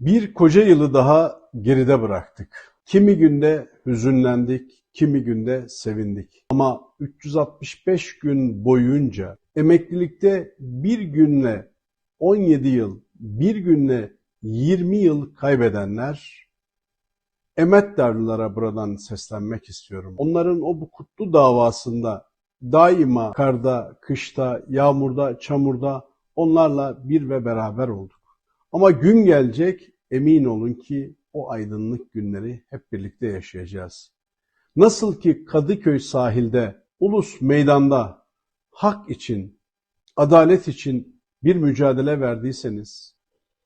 Bir koca yılı daha geride bıraktık. Kimi günde hüzünlendik, kimi günde sevindik. Ama 365 gün boyunca emeklilikte bir günle 17 yıl, bir günle 20 yıl kaybedenler Emetdarlılara buradan seslenmek istiyorum. Onların o bu kutlu davasında daima karda, kışta, yağmurda, çamurda onlarla bir ve beraber olduk. Ama gün gelecek emin olun ki o aydınlık günleri hep birlikte yaşayacağız. Nasıl ki Kadıköy sahilde, ulus meydanda hak için, adalet için bir mücadele verdiyseniz,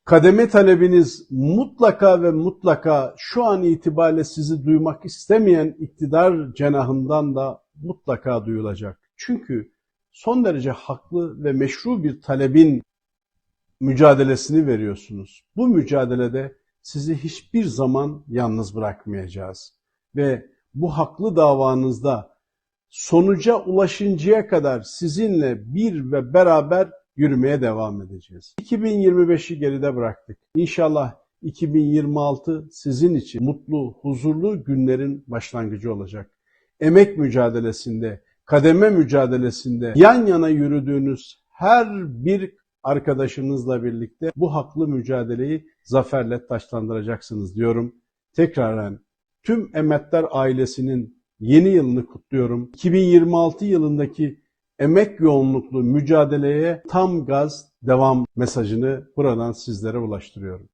kademe talebiniz mutlaka ve mutlaka şu an itibariyle sizi duymak istemeyen iktidar cenahından da mutlaka duyulacak. Çünkü son derece haklı ve meşru bir talebin mücadelesini veriyorsunuz. Bu mücadelede sizi hiçbir zaman yalnız bırakmayacağız. Ve bu haklı davanızda sonuca ulaşıncaya kadar sizinle bir ve beraber yürümeye devam edeceğiz. 2025'i geride bıraktık. İnşallah 2026 sizin için mutlu, huzurlu günlerin başlangıcı olacak. Emek mücadelesinde, kademe mücadelesinde yan yana yürüdüğünüz her bir arkadaşınızla birlikte bu haklı mücadeleyi zaferle taşlandıracaksınız diyorum. Tekraren tüm Emetler ailesinin yeni yılını kutluyorum. 2026 yılındaki emek yoğunluklu mücadeleye tam gaz devam mesajını buradan sizlere ulaştırıyorum.